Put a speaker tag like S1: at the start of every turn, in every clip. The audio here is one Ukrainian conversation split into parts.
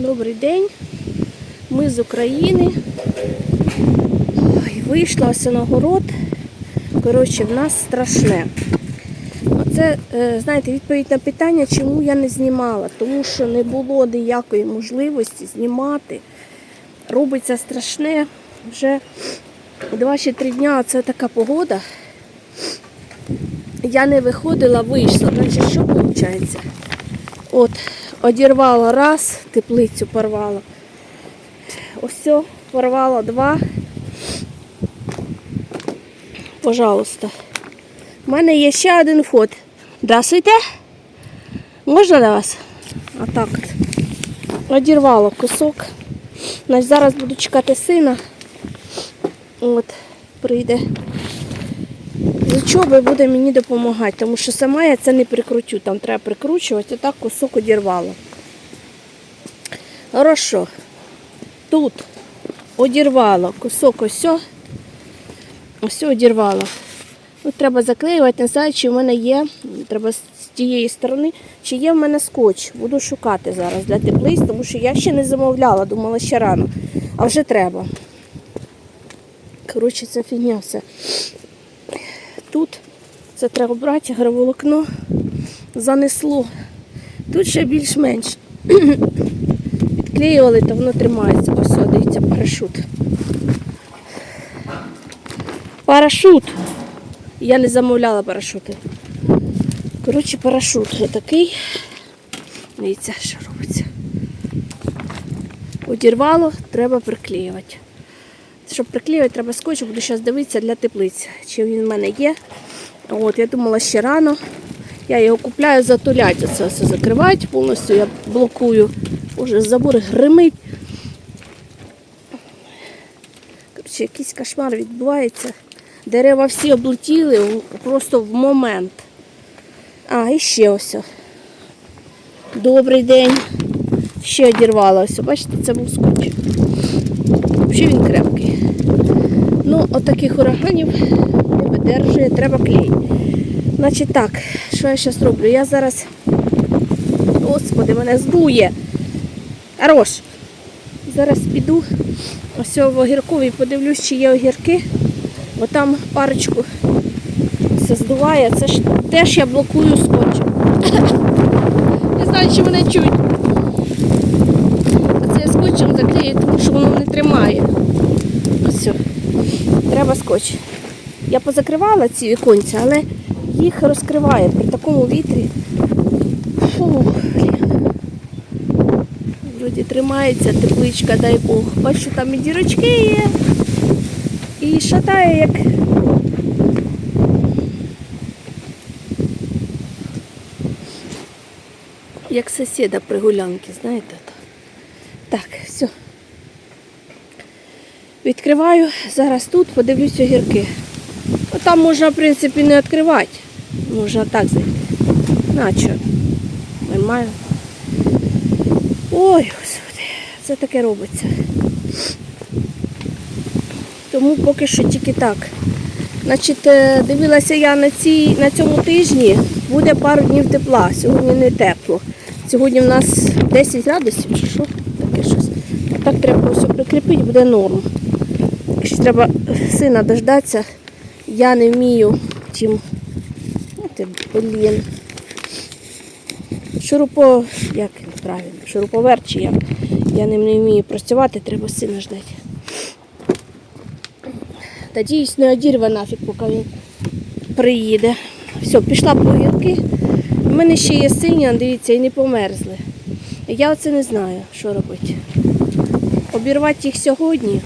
S1: Добрий день. Ми з України. Ой, вийшла ось на город. Коротше, в нас страшне. Оце, е, знаєте, відповідь на питання, чому я не знімала. Тому що не було ніякої можливості знімати. Робиться страшне. Вже два чи три дня це така погода. Я не виходила, вийшла. Значить, що виходить? От, одірвала раз, теплицю порвала. Ось все, порвала два. Пожалуйста. У мене є ще один вход. Здравствуйте. Можна до вас? Отак от. Одірвала кусок. Значить, зараз буду чекати сина. От, прийде. З учоби буде мені допомагати, тому що сама я це не прикручу. Там треба прикручувати, отак кусок одірвала. Хорошо. Тут одірвала кусок ось. Ось одірвала. Тут треба заклеювати, не знаю, чи в мене є, треба з тієї сторони, чи є в мене скотч. Буду шукати зараз для теплиць, тому що я ще не замовляла, думала ще рано. А вже треба. Коротше, це фігня все. Це треба брати, граволокно занесло. Тут ще більш-менш. Підклеювали, то воно тримається. Ось, дивіться, парашут. Парашут. Я не замовляла парашути. Коротше, парашут такий. Дивіться, що робиться. Одірвало, треба приклеювати. Щоб приклеювати, треба скотч, буду зараз дивитися для теплиць, чи він в мене є. От, я думала ще рано. Я його купляю затуляти, це все закривати повністю, я блокую. Уже забор гримить. Коротше, якийсь кошмар відбувається. Дерева всі облетіли просто в момент. А, і ще ось. Добрий день. Ще одірвала ось. Бачите, це був скотч. Взагалі він крепкий. Ну, от таких ураганів видержує, треба клей. Значить так, що я зараз роблю? Я зараз. Господи, мене здує. Хорош. Зараз піду ось в огіркові подивлюсь, чи є огірки. Бо там парочку все здуває. Це ж теж я блокую скотчем. Не знаю, чи мене чують. А це я скотчем заклею, тому що воно не тримає. Ось все. Треба скотч. Я позакривала ці віконці, але їх розкриває при такому вітрі. Фу. Вроді тримається тепличка, дай Бог. Бачу, там і дірочки є. І шатає як. Як сусіда при гулянці, знаєте? Так, все. Відкриваю зараз тут, подивлюсь огірки. Там можна, в принципі, не відкривати. Можна так зайти. Наче. Нормально. Ой, господи, це таке робиться. Тому поки що тільки так. Значить, е, дивилася я на, цій, на цьому тижні, буде пару днів тепла. Сьогодні не тепло. Сьогодні в нас 10 градусів чи що? Таке щось. Так треба все прикріпити, буде норм. Треба сина дождатися, я не вмію. Ну, ти, блін. Шурупо, як правильно, шуруповерт чи як. Я ним не вмію працювати, треба сина ждати. Надіюсь, не одірве нафіг, поки він приїде. Все, пішла по гірки. У мене ще є сині, дивіться, і не померзли. Я оце не знаю, що робити. Обірвати їх сьогодні.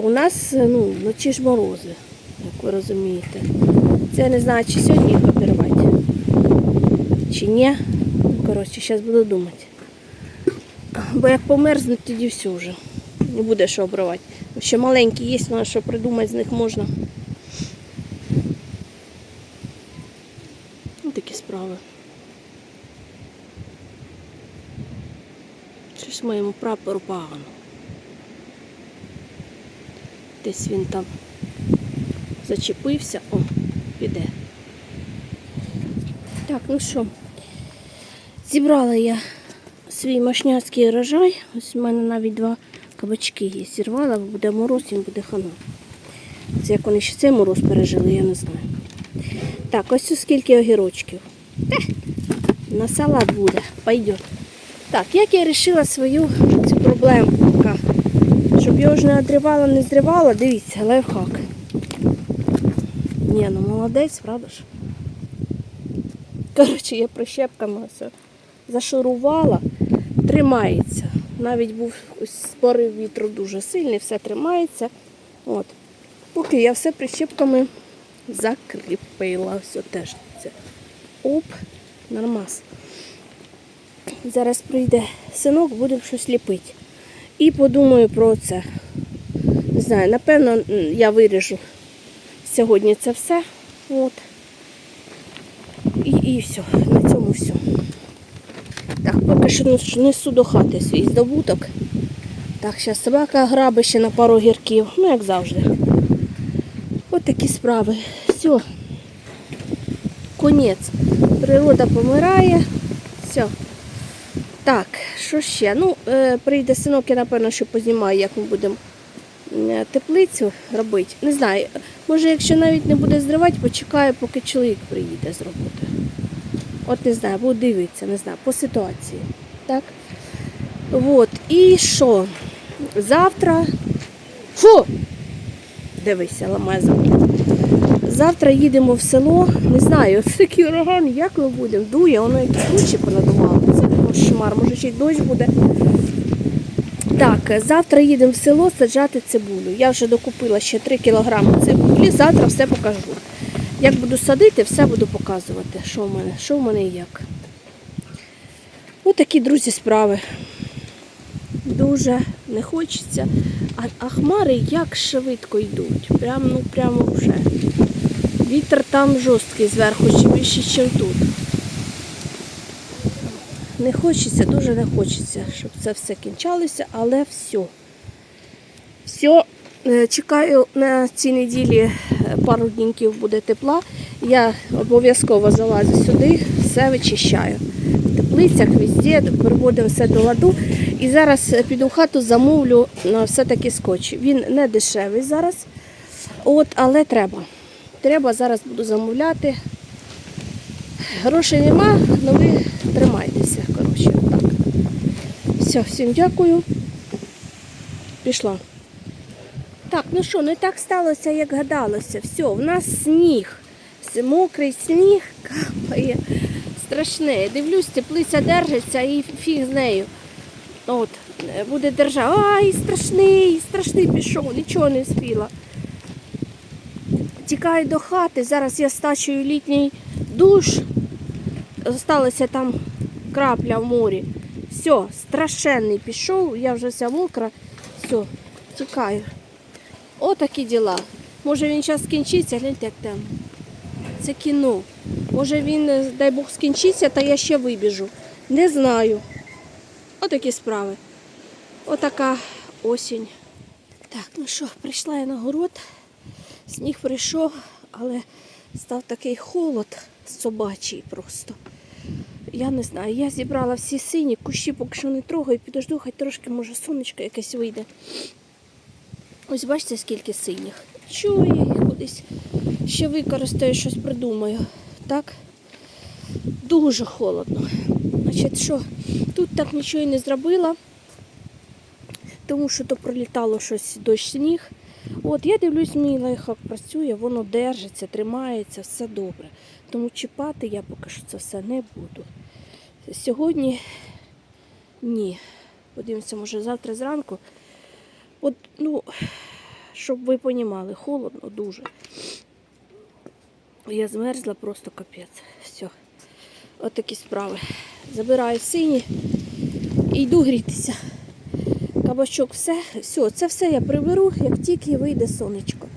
S1: Бо у нас ну, вночі ж морози, як ви розумієте. Це не знаю, чи сьогодні їх обірвати, чи ні. Коротше, зараз буду думати. Бо як померзнуть, тоді все вже. Не буде що обривати. Ще маленькі є, але що придумати з них можна. Ось такі справи. Щось моєму прапору погано. Десь він там зачепився. О, піде. Так, ну що, зібрала я свій машняцький урожай. Ось у мене навіть два кабачки є. Зірвала, бо буде мороз, їм буде хана. Це як вони ще цей мороз пережили, я не знаю. Так, ось скільки огірочків. Та, на салат буде, пойдет. Так, як я вирішила свою цю проблемку, поки, щоб його ж не отривала, не зривала, дивіться, лайфхак. Ні, ну молодець, правда ж? Коротше, я прищепками все зашурувала, тримається. Навіть був ось вітру дуже сильний, все тримається. От. Поки я все прищепками закріпила. Все теж це. Оп, нормас. Зараз прийде синок, будемо щось ліпити. І подумаю про це. Не знаю, напевно, я виріжу сьогодні це все. От. І, і все, на цьому все. Так, поки що несу до хати свій здобуток. Так, зараз собака грабить ще на пару гірків, ну як завжди. От такі справи. Все. Конець. Природа помирає. Все. Так, що ще? Ну, е, прийде синок, я напевно, що познімаю, як ми будемо е, теплицю робити. Не знаю. Може, якщо навіть не буде зривати, почекаю, поки чоловік приїде з роботи. От не знаю, буду дивитися, не знаю, по ситуації. Так? От. І що? Завтра. Фу! Дивися, ламає замок. Завтра їдемо в село. Не знаю, такий ураган, як ми будемо? Дує, воно якісь тучі понадувало. Кошмар, може ще й дощ буде. Так, завтра їдемо в село саджати цибулю. Я вже докупила ще 3 кілограми цибулі. Завтра все покажу. Як буду садити, все буду показувати, що в мене, що в мене і як. Ось такі, друзі, справи. Дуже не хочеться. А, а хмари як швидко йдуть. Прям, ну прямо вже. Вітер там жорсткий зверху, чи більше, ніж тут. Не хочеться, дуже не хочеться, щоб це все кінчалося, але все. Все, чекаю на цій неділі е, пару днів буде тепла. Я обов'язково залазю сюди, все вичищаю. В теплицях, везде, приводимо все до ладу. І зараз е, піду в хату, замовлю е, все-таки скотч. Він не дешевий зараз, от, але треба. Треба, зараз буду замовляти. Грошей нема, але так. Все, всім дякую. Пішла. Так, ну що, не так сталося, як гадалося. Все, в нас сніг. Мокрий сніг капає. Страшне. Дивлюсь, теплиця держиться і фіг з нею. От, е, буде держати. Ай, страшний, страшний пішов, нічого не спіла. Тікаю до хати. Зараз я стачую літній душ. Залишилася там крапля в морі. Все, страшенний пішов, я вже вся мокра. Все, тікаю. Отакі діла. Може він зараз скінчиться, гляньте як там. Це кіно. Може він, дай Бог, скінчиться, та я ще вибіжу. Не знаю. Отакі справи. Отака осінь. Так, ну що, прийшла я на город. Сніг прийшов, але став такий холод собачий просто. Я не знаю, я зібрала всі сині, кущі поки що не трогаю, підожду, хай трошки, може, сонечко якесь вийде. Ось бачите, скільки синіх. Чую, я їх кудись ще використаю, щось придумаю. Так? Дуже холодно. Значить, що, тут так нічого і не зробила, тому що то пролітало щось дощ сніг. От я дивлюсь, мій лайфхак працює, воно держиться, тримається, все добре. Тому чіпати я поки що це все не буду. Сьогодні ні. Подивимося, може завтра зранку. От, ну, щоб ви понімали, холодно дуже. Я змерзла просто капець. Все. От такі справи. Забираю сині і йду грітися. Кабачок, все, все, це все я приберу, як тільки вийде сонечко.